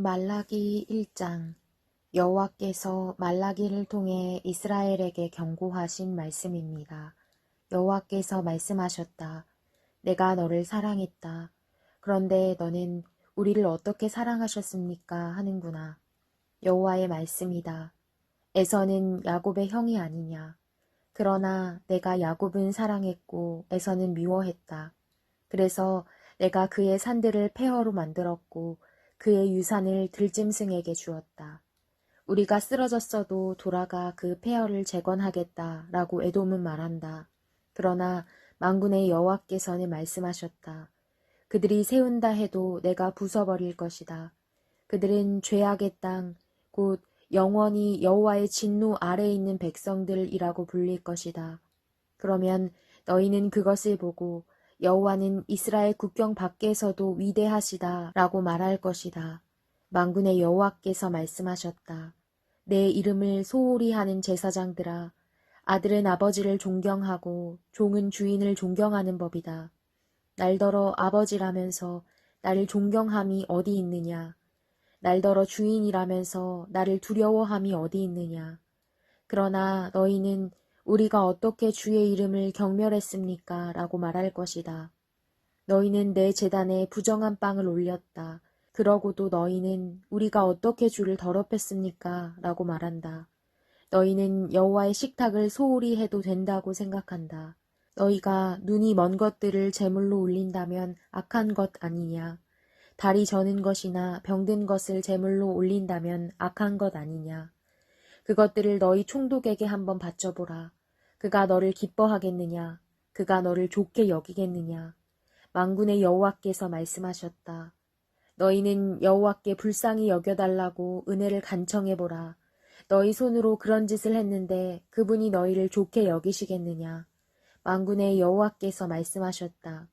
말라기 1장 여호와께서 말라기를 통해 이스라엘에게 경고하신 말씀입니다. 여호와께서 말씀하셨다. 내가 너를 사랑했다. 그런데 너는 우리를 어떻게 사랑하셨습니까? 하는구나. 여호와의 말씀이다. 에서는 야곱의 형이 아니냐. 그러나 내가 야곱은 사랑했고 에서는 미워했다. 그래서 내가 그의 산들을 폐허로 만들었고 그의 유산을 들짐승에게 주었다. 우리가 쓰러졌어도 돌아가 그 폐허를 재건하겠다 라고 에돔은 말한다. 그러나 망군의 여호와께서는 말씀하셨다. 그들이 세운다 해도 내가 부숴버릴 것이다. 그들은 죄악의 땅, 곧 영원히 여호와의 진노 아래에 있는 백성들이라고 불릴 것이다. 그러면 너희는 그것을 보고 여호와는 이스라엘 국경 밖에서도 위대하시다 라고 말할 것이다. 만군의 여호와께서 말씀하셨다. 내 이름을 소홀히 하는 제사장들아, 아들은 아버지를 존경하고 종은 주인을 존경하는 법이다. 날더러 아버지라면서 나를 존경함이 어디 있느냐? 날더러 주인이라면서 나를 두려워함이 어디 있느냐? 그러나 너희는 우리가 어떻게 주의 이름을 경멸했습니까? 라고 말할 것이다. 너희는 내 재단에 부정한 빵을 올렸다. 그러고도 너희는 우리가 어떻게 주를 더럽혔습니까? 라고 말한다. 너희는 여호와의 식탁을 소홀히 해도 된다고 생각한다. 너희가 눈이 먼 것들을 제물로 올린다면 악한 것 아니냐? 다리 저는 것이나 병든 것을 제물로 올린다면 악한 것 아니냐? 그것들을 너희 총독에게 한번 바쳐보라. 그가 너를 기뻐하겠느냐? 그가 너를 좋게 여기겠느냐? 망군의 여호와께서 말씀하셨다. 너희는 여호와께 불쌍히 여겨달라고 은혜를 간청해보라. 너희 손으로 그런 짓을 했는데 그분이 너희를 좋게 여기시겠느냐? 망군의 여호와께서 말씀하셨다.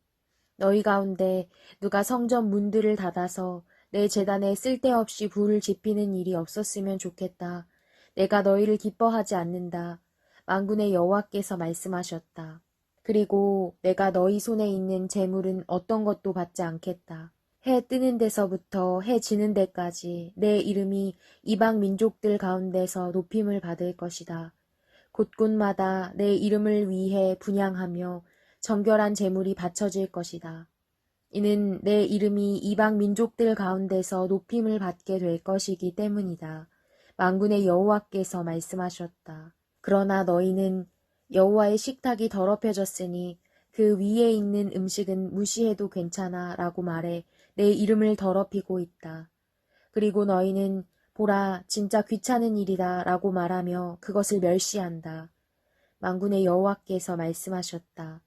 너희 가운데 누가 성전 문들을 닫아서 내 재단에 쓸데없이 불을 지피는 일이 없었으면 좋겠다. 내가 너희를 기뻐하지 않는다. 망군의 여호와께서 말씀하셨다. 그리고 내가 너희 손에 있는 재물은 어떤 것도 받지 않겠다. 해 뜨는 데서부터 해 지는 데까지 내 이름이 이방 민족들 가운데서 높임을 받을 것이다. 곳곳마다 내 이름을 위해 분양하며 정결한 재물이 바쳐질 것이다. 이는 내 이름이 이방 민족들 가운데서 높임을 받게 될 것이기 때문이다. 만군의 여호와께서 말씀하셨다. 그러나 너희는 여호와의 식탁이 더럽혀졌으니 그 위에 있는 음식은 무시해도 괜찮아 라고 말해 내 이름을 더럽히고 있다. 그리고 너희는 보라 진짜 귀찮은 일이다 라고 말하며 그것을 멸시한다. 만군의 여호와께서 말씀하셨다.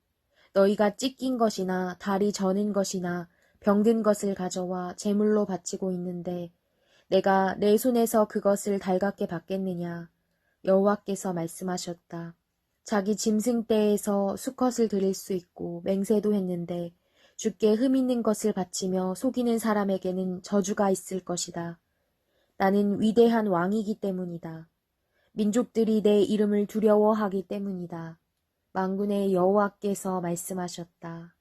너희가 찢긴 것이나 다리 저는 것이나 병든 것을 가져와 제물로 바치고 있는데 내가 내 손에서 그것을 달갑게 받겠느냐. 여호와께서 말씀하셨다. 자기 짐승 떼에서 수컷을 드릴 수 있고 맹세도 했는데 주께 흠 있는 것을 바치며 속이는 사람에게는 저주가 있을 것이다. 나는 위대한 왕이기 때문이다. 민족들이 내 이름을 두려워하기 때문이다. 망군의 여호와께서 말씀하셨다.